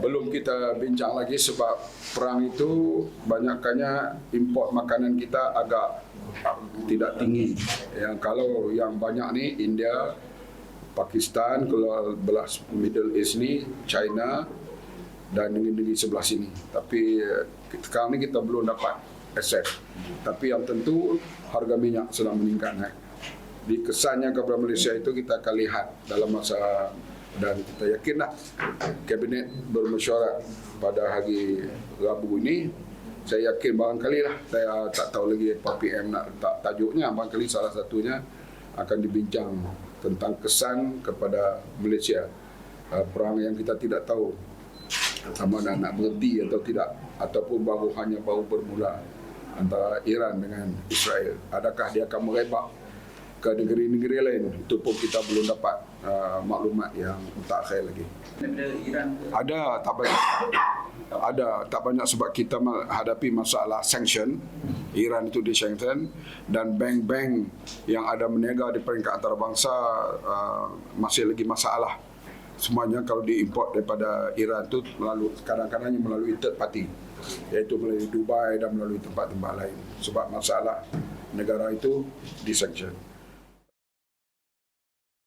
Belum kita bincang lagi sebab perang itu banyakkannya import makanan kita agak tidak tinggi. Yang kalau yang banyak ni India, Pakistan, kalau belah Middle East ni China dan negeri-negeri sebelah sini. Tapi eh, sekarang ni kita belum dapat akses. Tapi yang tentu harga minyak sedang meningkat. Di kesannya kepada Malaysia itu kita akan lihat dalam masa dan kita yakinlah kabinet bermesyuarat pada hari Rabu ini. Saya yakin barangkali lah saya tak tahu lagi apa PM nak letak tajuknya. Barangkali salah satunya akan dibincang tentang kesan kepada Malaysia. Uh, perang yang kita tidak tahu sama ada nak berhenti atau tidak ataupun baru hanya baru bermula antara Iran dengan Israel. Adakah dia akan merebak ke negeri-negeri lain. Itu pun kita belum dapat uh, maklumat yang lagi. Daripada Iran ke? Ada tak banyak. Ada tak banyak sebab kita menghadapi masalah sanction. Iran itu di sanction. Dan bank-bank yang ada meniaga di peringkat antarabangsa uh, masih lagi masalah. Semuanya kalau diimport daripada Iran itu melalui kadang-kadangnya melalui third party. Iaitu melalui Dubai dan melalui tempat-tempat lain. Sebab masalah negara itu di sanction